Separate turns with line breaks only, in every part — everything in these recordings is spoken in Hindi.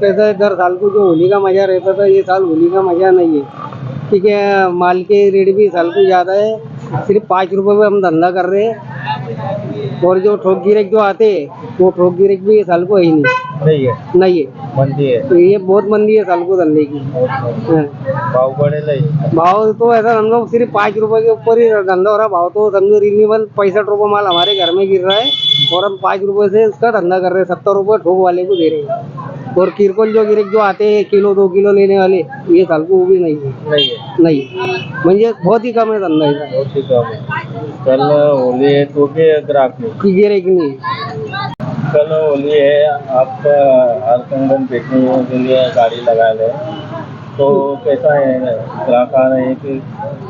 कैसा है दर साल को जो होली का मज़ा रहता था ये साल होली का मज़ा नहीं है ठीक है माल के रेट भी साल को ज़्यादा है सिर्फ़ पाँच रुपए में हम धंधा कर रहे हैं और जो ठोक गिरक जो आते हैं वो ठोक गिरक भी इस साल को है ही नहीं.
नहीं है
नहीं है
मंदी है
तो ये बहुत मंदी है साल को. धंधे की हाँ।
भाव बढ़ेला है
भाव तो ऐसा समझो सिर्फ़ पाँच रुपए के ऊपर ही धंधा हो रहा. भाव तो समझो रिन्यूअल पैंसठ रुपये माल हमारे घर में गिर रहा है और हम पाँच रुपए से उसका धंधा कर रहे हैं. सत्तर रुपये ठोक वाले को दे रहे हैं. और किरकोल जो गिरक जो आते हैं किलो दो किलो लेने वाले ये साल को वो भी नहीं है।
नहीं है।
नहीं। म्हणजे बहुत ही कम है धंधा इसका
बहुत ही कम है। कल होली है तो भी ग्राहक नहीं
की गिरक नहीं?
कल होली है आप हर कंगन बेचने के लिए गाड़ी लगा ले। तो कैसा है? ग्राहक आ रहे हैं कि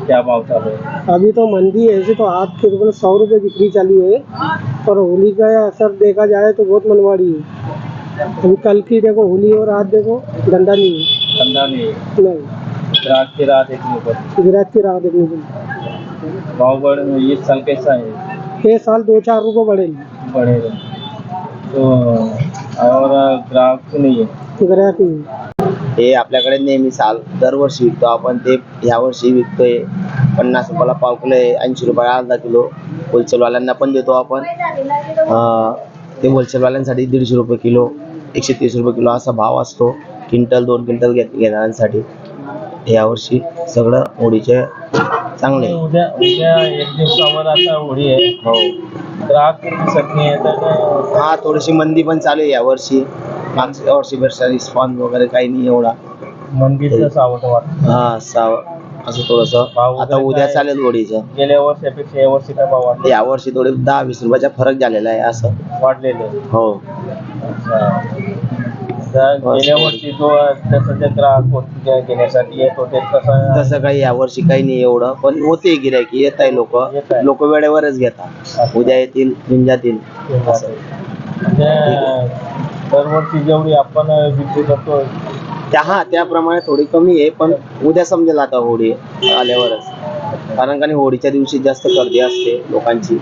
क्या भाव चालू है?
अभी तो मंदी है ऐसे तो आप केवल सौ रुपये बिक्री चालू है। पर होली का असर देखा जाए तो बहुत मनवाड़ी है। अभी कल की देखो होली और आज देखो धंधा नहीं है।
धंधा नहीं है।
नहीं।
ग्राहक की देखने पर
गिराक की देखने को
भाव बढ़ इस साल कैसा है?
ये साल दो चार रुपये बढ़ेल
बढ़ेगा तो और ग्राहक नहीं है?
गिराक नहीं
हे। आपल्याकडे नेहमी साल दरवर्षी विकतो आपण ते यावर्षी विकतोय. पन्नास रुपयाला पाव किलो आहे ऐंशी रुपयाला अर्धा किलो. होलसेलवाल्यांना पण देतो आपण. अं, ते होलसेलवाल्यांसाठी दीडशे रुपये किलो. एकशे तीस रुपये किलो असा भाव असतो. क्विंटल दोन क्विंटल घेत घेणाऱ्यांसाठी. यावर्षी सगळं होळीचे चांगले.
उद्या उद्या एक दिवसावर आता होळी आहे.
हो.
ग्राहक आहे? तर
हा थोडीशी मंदी पण चालू आहे यावर्षी मागच्या वर्षीपेक्षा रिस्पॉन्स वगैरे काही नाही एवढा.
मंदीचं वाटतं.
हा साव असं थोडस.
भाव
आता
वगैरे
उद्या
काय?
चालेल होळीचं
गेल्या वर्षापेक्षा या वर्षी काय भाव वाढले?
यावर्षी थोडे दहा वीस रुपयाचा फरक झालेला आहे असं.
वाढलेले
हो.
तर गेल्या वर्षी जो तसं जे ग्राहक होते घेण्यासाठी येत होते तसं
तसं काही यावर्षी काही नाही एवढं पण होते गिरायकी येत आहे लोक.
येत आहे.
लोक वेळेवरच घेतात. उद्या येतील घेऊन जातील असं
म्हणजे दरवर्षी जेवढी आपण विक्री करतो
त्या हा त्याप्रमाणे थोडी कमी आहे पण उद्या समजेल आता होळी आल्यावरच. कारण का नाही होळीच्या दिवशी जास्त गर्दी असते लोकांची.